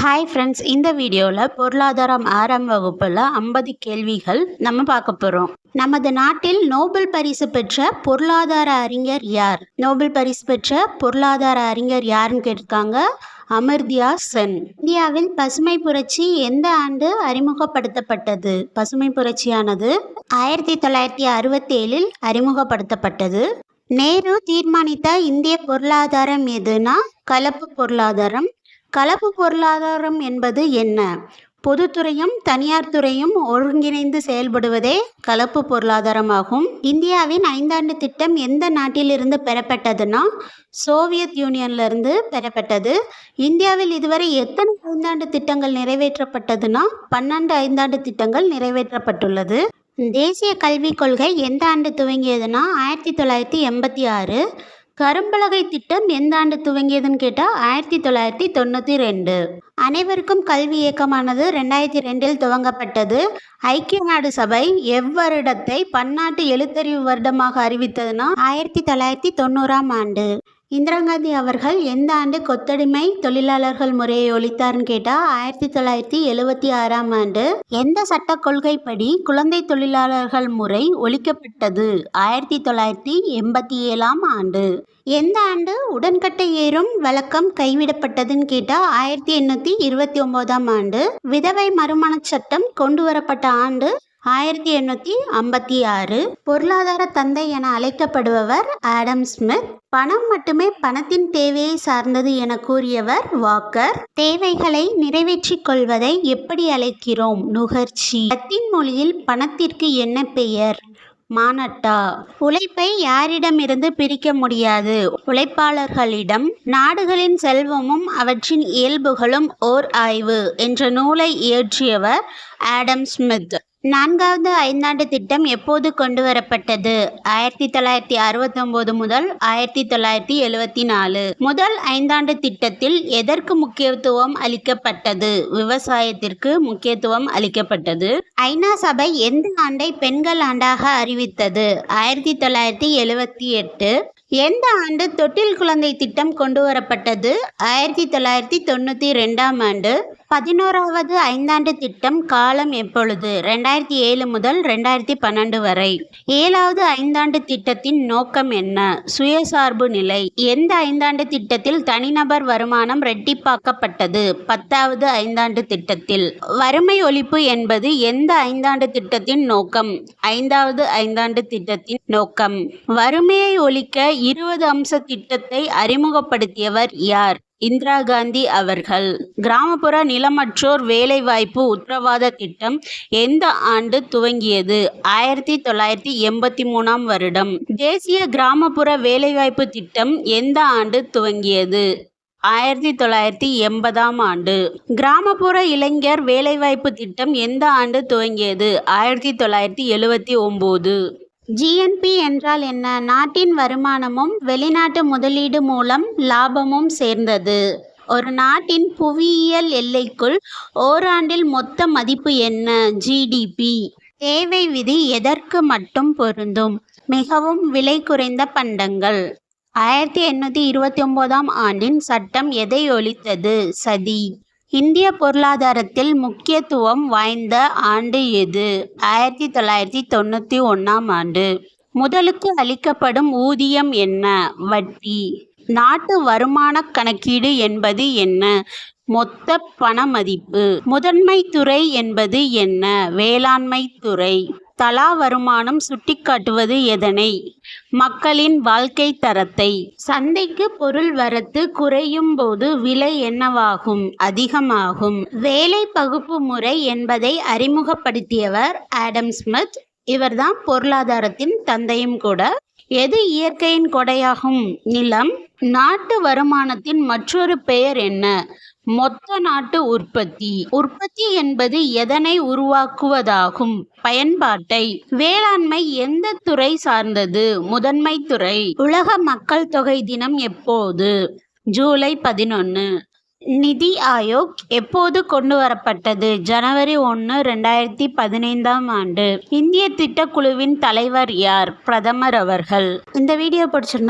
Hi friends இந்த வீடியோவில் பொருளாதாரம் ஆறாம் வகுப்பில் ஐம்பது கேள்விகள் நம்ம பார்க்க போகிறோம் நமது நாட்டில் நோபல் பரிசு பெற்ற பொருளாதார அறிஞர் யார்? நோபல் பரிசு பெற்ற பொருளாதார அறிஞர் யாருன்னு கேட்டிருக்காங்க? அமர்தியா சென். இந்தியாவில் பசுமை புரட்சி எந்த ஆண்டு அறிமுகப்படுத்தப்பட்டது? பசுமை புரட்சியானது ஆயிரத்தி தொள்ளாயிரத்தி அறுபத்தேழில் அறிமுகப்படுத்தப்பட்டது. நேரு தீர்மானித்த இந்திய பொருளாதாரம் எதுனா? கலப்பு பொருளாதாரம் கலப்பு பொருளாதாரம் என்பது என்ன? பொதுத்துறையும் தனியார் துறையும் ஒருங்கிணைந்து செயல்படுவதே கலப்பு பொருளாதாரமாகும். இந்தியாவின் ஐந்தாண்டு திட்டம் எந்த நாட்டிலிருந்து பெறப்பட்டதுன்னா சோவியத் யூனியன்லேருந்து பெறப்பட்டது. இந்தியாவில் இதுவரை எத்தனை ஐந்தாண்டு திட்டங்கள் நிறைவேற்றப்பட்டதுன்னா பன்னெண்டு ஐந்தாண்டு திட்டங்கள் நிறைவேற்றப்பட்டுள்ளது. தேசிய கல்விக் கொள்கை எந்த ஆண்டு துவங்கியதுன்னா ஆயிரத்தி தொள்ளாயிரத்தி எண்பத்தி ஆறு. கரும்பலகை திட்டம் எந்த ஆண்டு துவங்கியதுன்னு கேட்டால் ஆயிரத்தி தொள்ளாயிரத்தி தொண்ணூற்றி ரெண்டு. அனைவருக்கும் கல்வி இயக்கமானது ரெண்டாயிரத்தி ரெண்டில் துவங்கப்பட்டது. ஐக்கிய நாடு சபை எவ்வருடத்தை பன்னாட்டு எழுத்தறிவு வருடமாக அறிவித்ததுன்னா ஆயிரத்தி தொள்ளாயிரத்தி தொண்ணூறாம் ஆண்டு. இந்திரா காந்தி அவர்கள் எந்த ஆண்டு கொத்தடிமை தொழிலாளர்கள் முறையை ஒழித்தார்னு கேட்டால் ஆயிரத்தி தொள்ளாயிரத்தி எழுவத்தி ஆறாம் ஆண்டு. எந்த சட்ட கொள்கைப்படி குழந்தை தொழிலாளர்கள் முறை ஒழிக்கப்பட்டது? ஆயிரத்தி தொள்ளாயிரத்தி எண்பத்தி ஏழாம் ஆண்டு. எந்த ஆண்டு உடன்கட்டை ஏறும் வழக்கம் கைவிடப்பட்டதுன்னு கேட்டால் ஆயிரத்தி எண்ணூற்றி இருபத்தி ஒம்போதாம் ஆண்டு. விதவை மறுமணச் சட்டம் கொண்டு வரப்பட்ட ஆண்டு ஆயிரத்தி எண்ணூற்றி ஐம்பத்தி ஆறு. பொருளாதார தந்தை என அழைக்கப்படுபவர் ஆடம் ஸ்மித். பணம் மட்டுமே பணத்தின் தேவையை சார்ந்தது என கூறியவர் வாக்கர். தேவைகளை நிறைவேற்றிக் கொள்வதை எப்படி அழைக்கிறோம்? நுகர்ச்சி. லத்தின் மொழியில் பணத்திற்கு என்ன பெயர்? மானட்டா. உழைப்பை யாரிடமிருந்து பிரிக்க முடியாது? உழைப்பாளர்களிடம் நாடுகளின் செல்வமும் அவற்றின் இயல்புகளும் ஓர் ஆய்வு என்ற நூலை இயற்றியவர் ஆடம் ஸ்மித். நான்காவது ஐந்தாண்டு திட்டம் எப்போது கொண்டு வரப்பட்டது ஆயிரத்தி தொள்ளாயிரத்தி அறுபத்தொம்போது முதல் ஆயிரத்தி தொள்ளாயிரத்தி எழுவத்தி நாலு முதல் ஐந்தாண்டு திட்டத்தில் எதற்கு முக்கியத்துவம் அளிக்கப்பட்டது? விவசாயத்திற்கு முக்கியத்துவம் அளிக்கப்பட்டது. ஐநா சபை எந்த ஆண்டை பெண்கள் ஆண்டாக அறிவித்தது? ஆயிரத்தி தொள்ளாயிரத்தி எழுவத்தி எட்டு எந்த ஆண்டு தொட்டில் குழந்தை திட்டம் கொண்டு வரப்பட்டது ஆயிரத்தி தொள்ளாயிரத்தி தொண்ணூற்றி ரெண்டாம் ஆண்டு. பதினோராவது ஐந்தாண்டு திட்டம் காலம் எப்பொழுது? ரெண்டாயிரத்தி ஏழு முதல் ரெண்டாயிரத்தி பன்னெண்டு வரை. ஏழாவது ஐந்தாண்டு திட்டத்தின் நோக்கம் என்ன? சுயசார்பு நிலை. எந்த ஐந்தாண்டு திட்டத்தில் தனிநபர் வருமானம் ரெட்டிப்பாக்கப்பட்டது பத்தாவது ஐந்தாண்டு திட்டத்தில். வறுமை ஒழிப்பு என்பது எந்த ஐந்தாண்டு திட்டத்தின் நோக்கம்? ஐந்தாவது ஐந்தாண்டு திட்டத்தின் நோக்கம். வறுமையை ஒழிக்க இருபது அம்ச திட்டத்தை அறிமுகப்படுத்தியவர் யார்? இந்திரா காந்தி அவர்கள் கிராமப்புற நிலமற்றோர் வேலைவாய்ப்பு உத்தரவாத திட்டம் எந்த ஆண்டு துவங்கியது? ஆயிரத்தி தொள்ளாயிரத்தி எண்பத்தி மூணாம் வருடம். தேசிய கிராமப்புற வேலைவாய்ப்பு திட்டம் எந்த ஆண்டு துவங்கியது? ஆயிரத்தி தொள்ளாயிரத்தி எண்பதாம் ஆண்டு. கிராமப்புற இளைஞர் வேலைவாய்ப்பு திட்டம் எந்த ஆண்டு துவங்கியது? ஆயிரத்தி தொள்ளாயிரத்தி எழுவத்தி ஒம்பது. ஜிஎன்பி என்றால் என்ன? நாட்டின் வருமானமும் வெளிநாட்டு முதலீடு மூலம் லாபமும் சேர்ந்தது. ஒரு நாட்டின் புவியியல் எல்லைக்குள் ஓராண்டில் மொத்த மதிப்பு என்ன? ஜிடிபி தேவை விதி எதற்கு மட்டும் பொருந்தும்? மிகவும் விலை குறைந்த பண்டங்கள். ஆயிரத்தி எண்ணூற்றி இருபத்தி ஒம்போதாம் ஆண்டின் சட்டம் எதை ஒழித்தது? சதி. இந்திய பொருளாதாரத்தில் முக்கியத்துவம் வாய்ந்த ஆண்டு எது? ஆயிரத்தி தொள்ளாயிரத்தி தொண்ணூற்றி ஒன்றாம் ஆண்டு. முதலுக்கு அளிக்கப்படும் ஊதியம் என்ன? வட்டி. நாட்டு வருமான கணக்கீடு என்பது என்ன? மொத்த பண மதிப்பு முதன்மை துறை என்பது என்ன? வேளாண்மை துறை. தலா வருமானம் சுட்டிக்காட்டுவது எதனை? மக்களின் வாழ்க்கை தரத்தை. சந்தைக்கு பொருள் வரத்து குறையும் போது விலை என்னவாகும்? அதிகமாகும். வேலை பகுப்பு முறை என்பதை அறிமுகப்படுத்தியவர் ஆடம் ஸ்மித். இவர்தான் பொருளாதாரத்தின் தந்தையும் கூட. எது இயற்கையின் கொடையாகும்? நிலம் நாட்டு வருமானத்தின் மற்றொரு பெயர் என்ன? மொத்த நாட்டு உற்பத்தி. உற்பத்தி என்பது எதனை உருவாக்குவதாகும்? பயன்பாட்டை. வேளாண்மை எந்த துறை சார்ந்தது? முதன்மை துறை. உலக மக்கள் தொகை தினம் எப்போது? ஜூலை பதினொன்று நிதி ஆயோக் எப்போது கொண்டு வரப்பட்டது? ஜனவரி ஒன்று ரெண்டாயிரத்தி பதினைந்தாம் ஆண்டு. இந்திய திட்டக்குழுவின் தலைவர் யார்? பிரதமர் அவர்கள். இந்த வீடியோ பிடிச்சிருந்தா